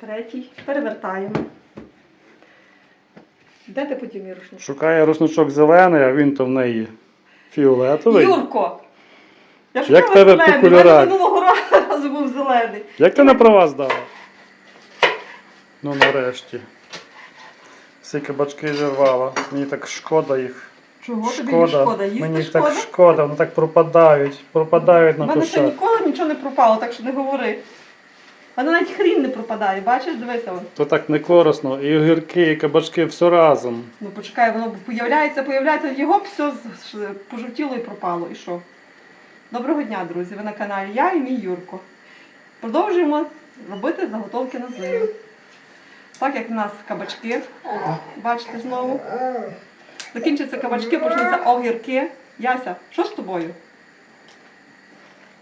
Третій. Перевертаємо. Де ти подів мій рушник? Шукає рушничок зелений, а він то в неї фіолетовий. Юрко! Я Як шукала тебе зелений, по в мене кольорах? минулого разу був зелений. Як ти на права здала? Ну нарешті. Всі кабачки зірвала. Мені так шкода їх. Чого тобі не шкода? Їсти Мені шкода? так шкода, вони так пропадають. Пропадають У на мене ще ніколи нічого не пропало, так що не говори. Мене навіть хрін не пропадає, бачиш, дивися. вон. То так не корисно. І огірки, і кабачки все разом. Ну почекай, воно появляється, появляється, його б все з- з- пожовтіло і пропало. І що? Доброго дня, друзі! Ви на каналі Я і мій Юрко. Продовжуємо робити заготовки на зиму. Так як в нас кабачки, бачите знову. Закінчаться кабачки, почнуться огірки. Яся, що з тобою?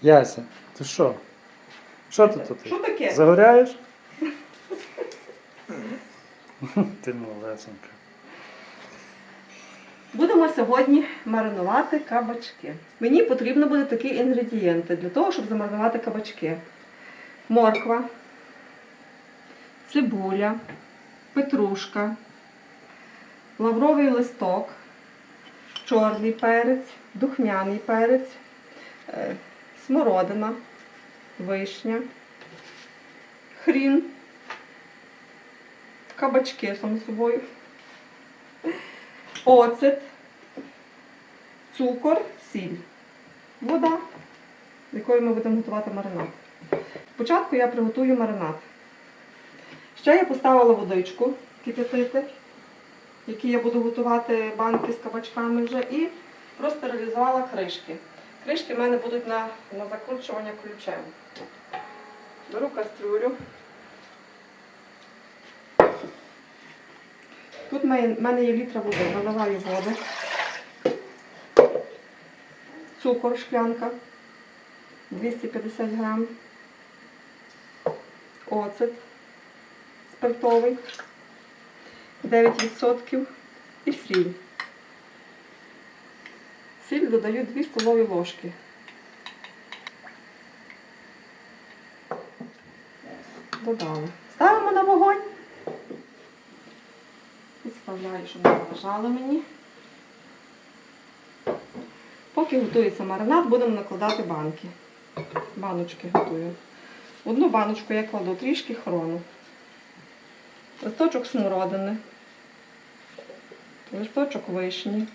Яся, ти що? Що ти тут? Що таке? Загоряєш? Ти малесенька. Будемо сьогодні маринувати кабачки. Мені потрібно буде такі інгредієнти для того, щоб замаринувати кабачки. Морква, цибуля, петрушка, лавровий листок, чорний перець, духмяний перець, е, смородина, вишня, хрін, кабачки само собою оцет, цукор, сіль, вода, з якою ми будемо готувати маринад. Спочатку я приготую маринад. Ще я поставила водичку кип'ятити, в якій я буду готувати банки з кабачками вже, і простерилізувала кришки. Кришки в мене будуть на, на закручування ключем. Беру кастрюлю. Тут в мене є літра води, наливаю воду. Цукор шклянка 250 грам. Оцет спиртовий 9% і сіль. Сіль додаю 2 столові ложки. Додали. Ставимо на вогонь. Підставляю, щоб не заважало мені. Поки готується маринад, будемо накладати банки. Баночки готую. Одну баночку я кладу трішки хрону. Листочок смородини. Листочок вишні.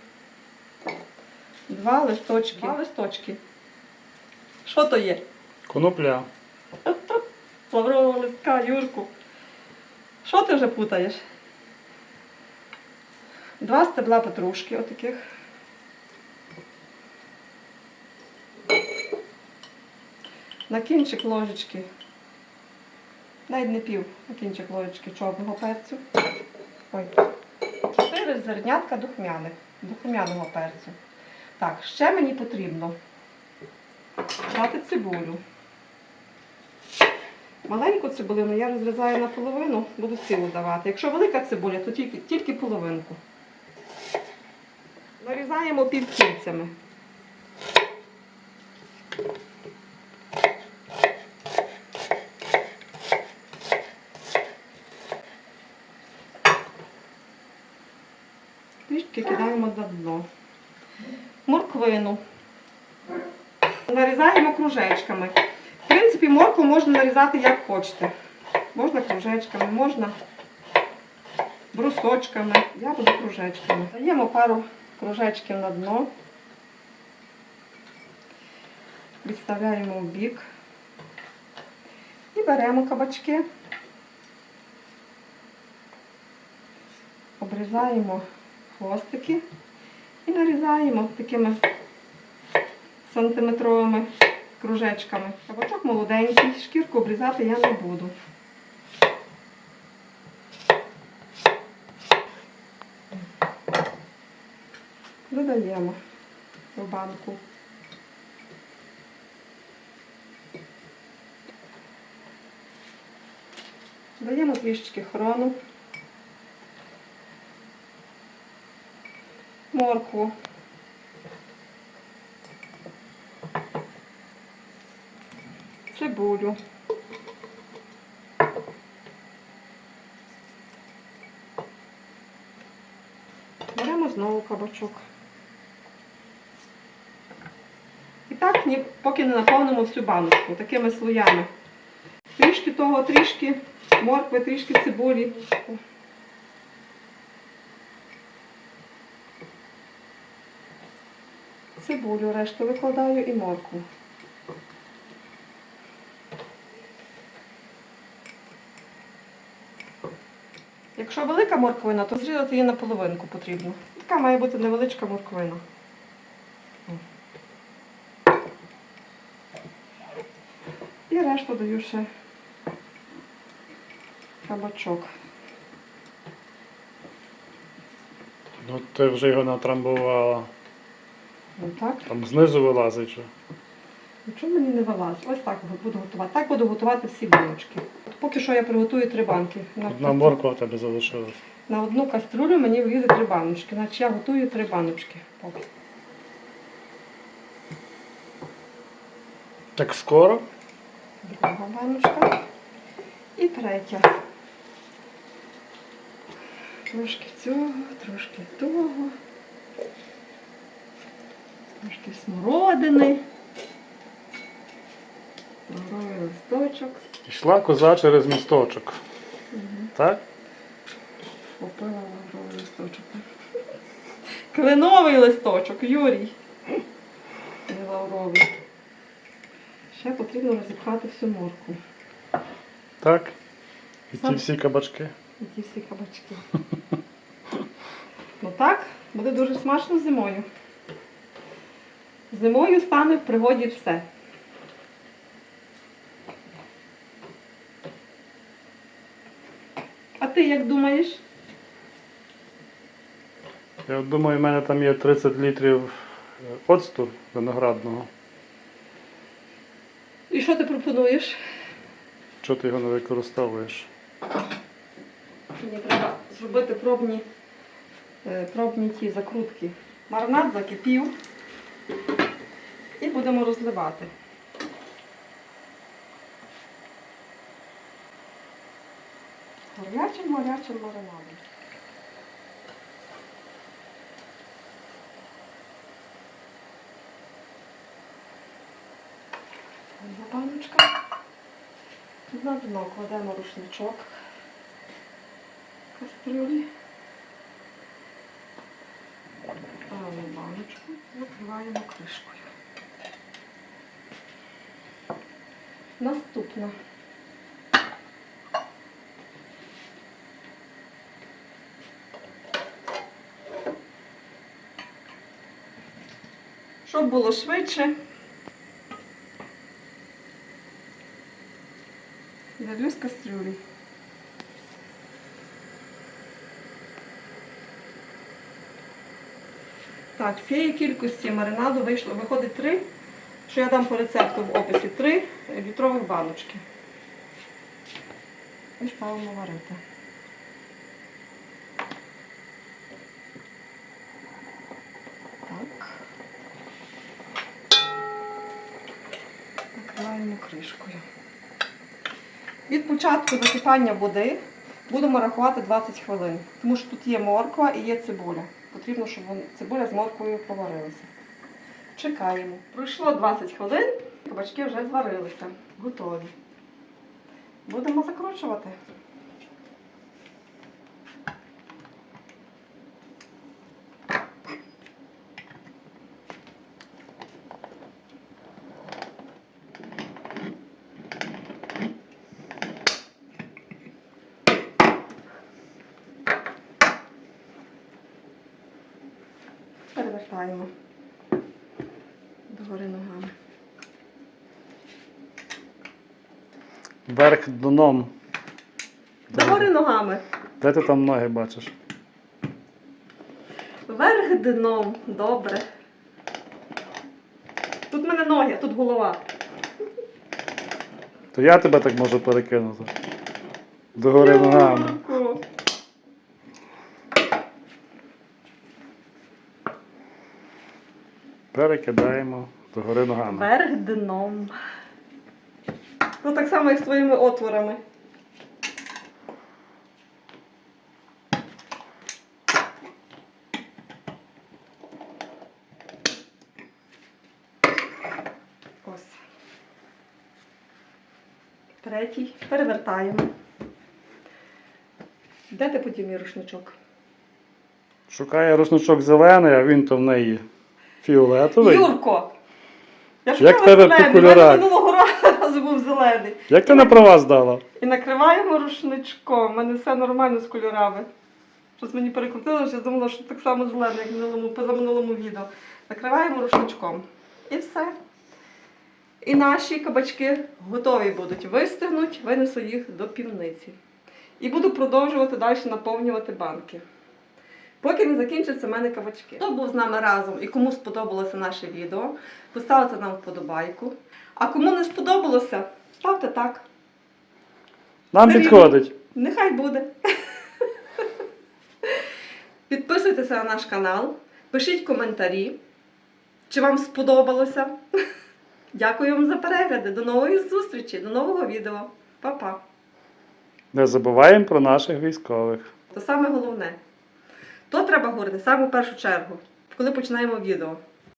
Два листочки. Два листочки. Що то є? Конопля. Лаврового листка, Юрку. Що ти вже путаєш? Два стебла петрушки отаких. На кінчик ложечки, навіть не пів, на кінчик ложечки чорного перцю. Ой. Чотири зернятка духмяних, духмяного перцю. Так, ще мені потрібно дати цибулю. Маленьку цибулину я розрізаю на половину, буду цілу давати. Якщо велика цибуля, то тільки, тільки половинку. Нарізаємо півкільцями. Трішки кидаємо на дно. Морквину. Нарізаємо кружечками. В принципі, моркву можна нарізати як хочете. Можна кружечками, можна брусочками. Я буду кружечками. Даємо пару кружечків на дно. Відставляємо в бік. І беремо кабачки. Обрізаємо хвостики і нарізаємо такими сантиметровими кружечками. Кабачок молоденький, шкірку обрізати я не буду. Додаємо в банку. Даємо трішечки хрону, Морку, Цибулю. Беремо знову кабачок. І так, поки не наповнимо всю баночку, такими слоями. Трішки того, трішки моркви, трішки цибулі. Цибулю решту викладаю і моркву. Якщо велика морквина, то зрізати її на половинку потрібно. Така має бути невеличка морквина. І решту даю ще кабачок. Ну ти вже його натрамбувала. Отак. Там знизу вилазить же. Нічого мені не вилазить. Ось так буду готувати. Так буду готувати всі баночки. Поки що я приготую три банки. На, Одна морква тебе залишилась. на одну каструлю мені влізе три баночки. Значить я готую три баночки. Так скоро? Друга баночка. І третя. Трошки цього, трошки того. Трошки смородини. Лавровий листочок. Йшла коза через місточок. Мгм. Так? Попила лавровий листочок. Кленовий листочок, Юрій. Не лавровий. Ще потрібно розіпхати всю морку. Так. І ті всі кабачки. І ті всі кабачки. ну так, буде дуже смачно зимою. Зимою стане в пригоді все. А ти як думаєш? Я думаю, в мене там є 30 літрів е, оцту виноградного. І що ти пропонуєш? Чого ти його не використовуєш? Мені треба зробити пробні, е, пробні ті закрутки. Маринад закипів. І будемо розливати. Горячим горячим маринадом. Одна баночка. На дно кладемо рушничок кастрюлі. Ставимо баночку, накриваємо кришкою. Наступне. Щоб було швидше. Залью з Так, з цієї кількості маринаду вийшло, виходить три, що я дам по рецепту в описі, три літрових баночки. І ставимо варити. Так. Накриваємо кришкою. Від початку закипання води будемо рахувати 20 хвилин, тому що тут є морква і є цибуля. Потрібно, щоб цибуля з морквою поварилася. Чекаємо. Пройшло 20 хвилин, кабачки вже зварилися, готові. Будемо закручувати. Перевертаємо догори ногами. Верх дном. Догори ногами. Де ти там ноги бачиш? Вверх дном. Добре. Тут в мене ноги, а тут голова. То я тебе так можу перекинути. Догори ногами. перекидаємо догори ногами. Вверх дном. Ну так само, як з твоїми отворами. Ось. Третій. Перевертаємо. Де ти подів мій рушничок? Шукає рушничок зелений, а він то в неї фіолетовий. Юрко! Я Як шукала тебе зелений, по мене минулого разу був зелений. Як ти на права здала? І накриваємо рушничком. У мене все нормально з кольорами. Щось мені перекрутило, що я думала, що так само зелене, як в минулому, позаминулому відео. Накриваємо рушничком. І все. І наші кабачки готові будуть. Вистигнуть, винесу їх до півниці. І буду продовжувати далі наповнювати банки. Поки не закінчаться в мене кабачки. Хто був з нами разом і кому сподобалося наше відео, поставте нам вподобайку. А кому не сподобалося, ставте так. Нам Це підходить. Нехай буде. Підписуйтеся на наш канал, пишіть коментарі, чи вам сподобалося. Дякую вам за перегляди. До нової зустрічі, до нового відео. Па-па. Не забуваємо про наших військових. То саме головне. То треба говорити саме в першу чергу, коли починаємо відео.